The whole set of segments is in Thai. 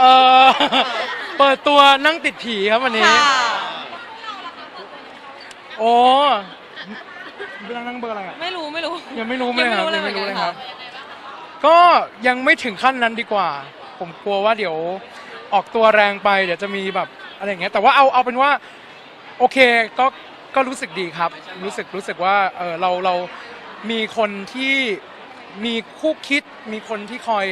เออเปิดตัวนั่งติดผีครับวันนี้ ค่ะโอ้เบอร์นั่งเบอร์อะไรอะ ไม่รู้ไม่รู้ ยังไม่รู้เลยครับยังไม่รู้เลยยังไม่รู้เลยเหมือนกันครับ ก็ยังไม่ถึงขั้นนั้นดีกว่า ผมกลัวว่าเดี๋ยวออกตัวแรงไป เดี๋ยวจะมีแบบอะไรอย่างเงี้ยแต่ว่าเอาเอาเป็นว่าโอเคก็ก็รู้สึกดีครับ รู้สึกรู้สึกว่าเออเราเรามีคนที่มีคู่คิด มีคนที่คอย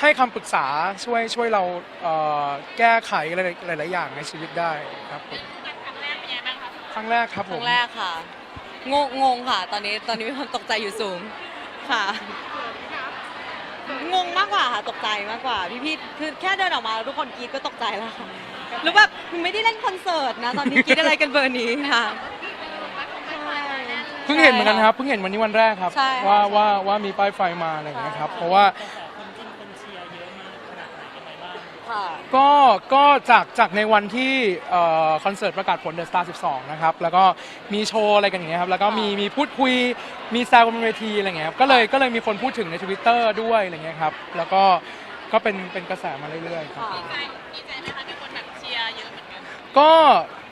ให้คำปรึกษาช่วยช่วยเราเอ่อแก้ไขอะไรหลาย ๆ อย่างในชีวิตได้ครับผมครั้งแรกครับคผรั้ม งแรกค่ะ งงงงค่ะ ตอนนี้ตอนนี้มีความตกใจอยู่สูงค่ะ งงมากกว่าค่ะตกใจมากกว่า พี่พี่ๆคือแค่เดินออกมาแล้วทุกคนกรี๊ดก็ตกใจแล้วค่ะหรือแบบไม่ได้เล่นคอนเสิร์ตนะ ตอนนี้กรี๊ดอะไรกันเบอร์นี้ค่ะใช่เพิ่งเห็นเหมือนกันครับเพิ่งเห็นวันนี้วันแรกครับ ใช่ค่ะว่าใช่ ว่าว่ามีป้ายไฟมาอะไรอย่างเงี้ยครับใช่เพราะว่า ค่ะ ก็ก็จากจากในวันที่เอ่อคอนเสิร์ตประกาศผล The Star 12 นะครับ แล้วก็มีโชว์อะไรกันอย่างเงี้ยครับ แล้วก็มีมีพูดคุย มีแซวบนเวทีอะไรเงี้ยครับ ก็เลยก็เลยมีคนพูดถึงใน Twitter ด้วยอะไรเงี้ยครับ แล้วก็ก็เป็นเป็นกระแสมาเรื่อยๆครับค่ะก็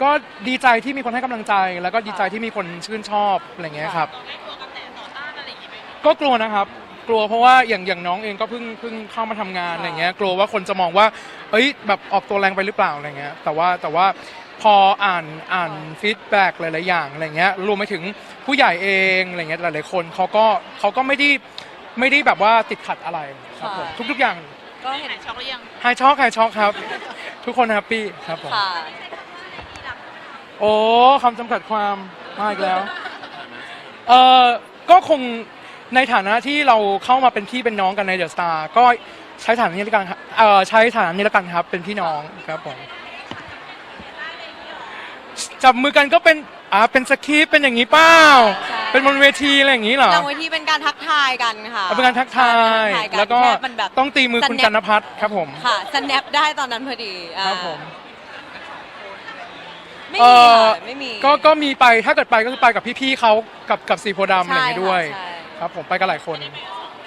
ก็ดีใจที่มีคนให้กำลังใจ แล้วก็ดีใจที่มีคนชื่นชอบอะไรเงี้ยครับก็กลัวนะครับ กลัวเพราะว่าอย่างอย่างน้องเองก็เพิ่งเพิ่งเข้ามาทำงานอะไรเงี้ยกลัวว่าคนจะมองว่าเอ้ยแบบออกตัวแรงไปหรือเปล่าอะไรเงี้ยแต่ว่าแต่ว่าพออ่านอ่านฟีดแบ็กหลาย ๆ อย่างอะไรเงี้ยรวมไปถึงผู้ใหญ่เองอะไรเงี้ยหลาย ๆ คนเขาก็เขาก็ไม่ได้ไม่ได้แบบว่าติดขัดอะไรครับผมค่ะ ทุก ๆ อย่างก็เห็นไฮช็อกไฮช็อกครับ ทุกคนแฮปปี้ครับผม ค่ะโอ้คำจำกัดความมาอีกแล้ว เออก็คง ในฐานะที่เราเข้ามาเป็นพี่เป็นน้องกันในเดอะสตาร์ก็ใช้ฐานะนี้แล้วกันครับเออใช้ฐานะนี้แล้วกันครับ เป็นพี่น้องครับผมจับมือกันก็เป็นอ่าเป็นสคริปต์เป็นอย่างนี้เปล่าใช่ เป็นบนเวทีอะไรอย่างนี้เหรอ หลังเวทีเป็นการทักทายกันค่ะเอาเป็นการทักทาย ใช่เป็นารทัแล้วก็ค่มันแบบต้องตีมือคุณ snap กันนพัฒน์ครับผม ค่ะสแนปได้ตอนนั้นพอดีอ่าครับผม ไม่เอ่มีอค่ะไม่มีก็ก็มีไปถ้าเกิดไปก็คือไปกับพี่ๆเขากับกับสีโพธิ์ดำอะไรอย่างนี้ด้วย ใช่ค รับผมไปกันหลายคน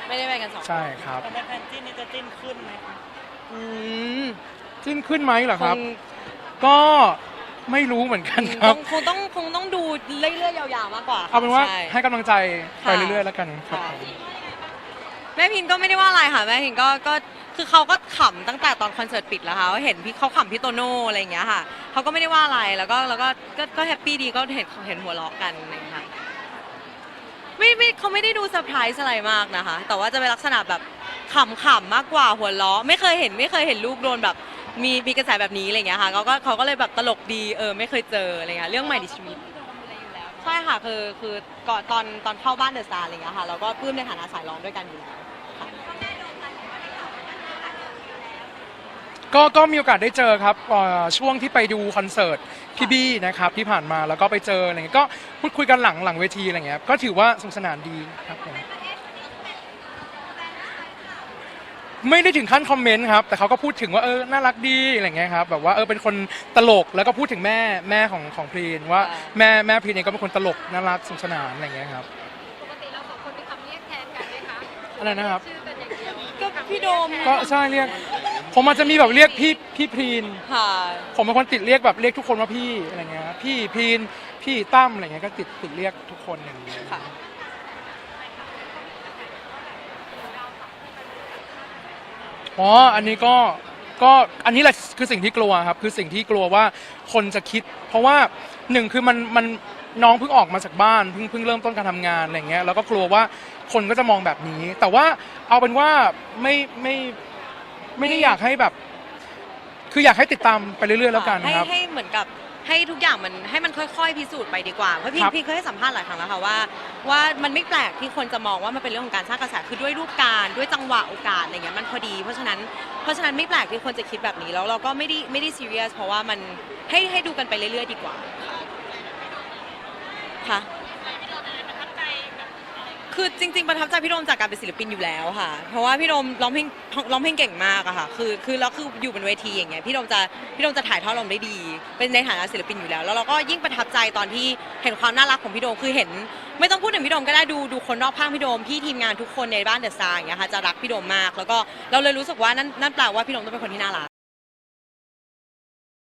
ไม่ได้ไปกันสองคนใช่ครับแต่ในแพนจิ้นนี่จะจิ้นขึ้นไหมคะอืมจิ้นขึ้นไหมเหรอคครับ งก็ไม่รู้เหมือนกันคครับงคงต้องคงต้องดูเรื่อยๆยาวๆมากกว่าเอาเป็นว่าช่ ให้กำลังใจไปค่ะ เรื่อยๆ แล้วกันครับค่ะผม แม่พินก็ไม่ได้ว่าอะไรค่ะ แม่พินก็ก็คือเขาก็ขำตั้งแต่ตอนคอนเสิร์ตปิดแล้วค่ะว่าเห็นพี่เขาขำพี่โตโน่อะไรอย่างเงี้ยค่ะเขาก็ไม่ได้ว่าอะไรแล้วก็แล้วก็ก็ก็แฮปปี้ดีก็เห็นเห็นหัวเราะกันอะไรอย่างเงี้ยค่ะ ไม่ไม่เขาไม่ได้ดูเซอร์ไพรส์อะไรมากนะคะ แต่ว่าจะเป็นลักษณะแบบขำๆมากกว่าหัวเราะไม่เคยเห็นไม่เคยเห็นลูกโดนแบบ มีมีกระแสแบบนี้อะไรอย่างเงี้ยค่ะเขาก็เขาก็เลยแบบตลกดีเออไม่เคยเจออะไรเงี้ยเรื่องใหม่ในชีวิตใช่ค่ะคือคือก่อนตอนตอนเข้าบ้านเดอะสตาร์อะไรเงี้ยค่ะเราก็ปลื้มในฐานะสายร้องด้วยกันอยู่แล้ว ก็ก็มีโอกาสได้เจอครับเอ่อช่วงที่ไปดูคอนเสิร์ตพี่บี้นะครับที่ผ่านมาแล้วก็ไปเจออะไรเงี้ยก็พูดคุยกันหลังหลังเวทีอะไรเงี้ยก็ถือว่าสนุกสนานดีครับผมไม่ได้ถึงขั้นคอมเมนต์ครับแต่เขาก็พูดถึงว่าเออน่ารักดีอะไรเงี้ยครับแบบว่าเออเป็นคนตลกแล้วก็พูดถึงแม่แม่ของของพรีนว่าค่ะแม่แม่พรีนเองก็เป็นคนตลกน่ารักสนุกสนานอะไรเงี้ยครับปกติเราสองคนมีคำเรียกแทนกันไหมคะอะไรนะครับ ชื่อกันอย่างเดียวก็พี่โดม ก็ใช่เรียก ผมอาจจะมีแบบเรียกพี่พี่พรีน ค่ะ ผมเป็นคนติดเรียกแบบเรียกทุกคนว่าพี่อะไรเงี้ยพี่พรีนพี่ตั้มอะไรเงี้ยก็ติดติดเรียกทุกคนอย่างเงี้ยค่ะ อ๋ออันนี้ก็ก็อันนี้แหละคือสิ่งที่กลัวครับคือสิ่งที่กลัวว่าคนจะคิด เพราะว่าหนึ่งคือมันมันน้องเพิ่งออกมาจากบ้านเพิ่งเพิ่งเริ่มต้นการทำงานอะไรเงี้ยแล้วก็กลัวว่าคนก็จะมองแบบนี้ แต่ว่าเอาเป็นว่าไม่ไม่ ไม่ได้อยากให้แบบ คืออยากให้ติดตามไปเรื่อยๆแล้วกันให้ครับ ให้เหมือนกับให้ทุกอย่างมันให้มันค่อยๆ พิสูจน์ไปดีกว่าเพราะพี่ครับพี่เคยให้สัมภาษณ์หลายครั้งแล้วค่ะว่า ว่ามันไม่แปลกที่คนจะมองว่ามันเป็นเรื่องของการสร้างกระแสคือด้วยรูปการณ์ด้วยจังหวะโอกาสอะไรเงี้ยมันพอดี เพราะฉะนั้นเพราะฉะนั้นไม่แปลกที่คนจะคิดแบบนี้แล้วเราก็ไม่ได้ไม่ได้ซีเรียสเพราะว่ามันให้ให้ดูกันไปเรื่อยๆ ดีกว่าค่ะ คือจริง ๆ ประทับใจพี่โดมจากการเป็นศิลปินอยู่แล้วค่ะ เพราะว่าพี่โดมร้องเพลงร้องเพลงเก่งมากอะค่ะ คือคือแล้วคืออยู่บนเวทีอย่างเงี้ยพี่โดมจะพี่โดมจะถ่ายทอดลมได้ดี เป็นในฐานะศิลปินอยู่แล้ว แล้วเราก็ยิ่งประทับใจตอนที่เห็นความน่ารักของพี่โดมคือเห็น ไม่ต้องพูดถึงพี่โดมก็ได้ดูดูคนรอบข้างพี่โดมพี่ทีมงานทุกคนในบ้านเดอะซาร์อย่างเงี้ยค่ะจะรักพี่โดมมาก แล้วก็เราเลยรู้สึกว่านั่นนั่นแปลว่าพี่โดมต้องเป็นคนที่น่ารัก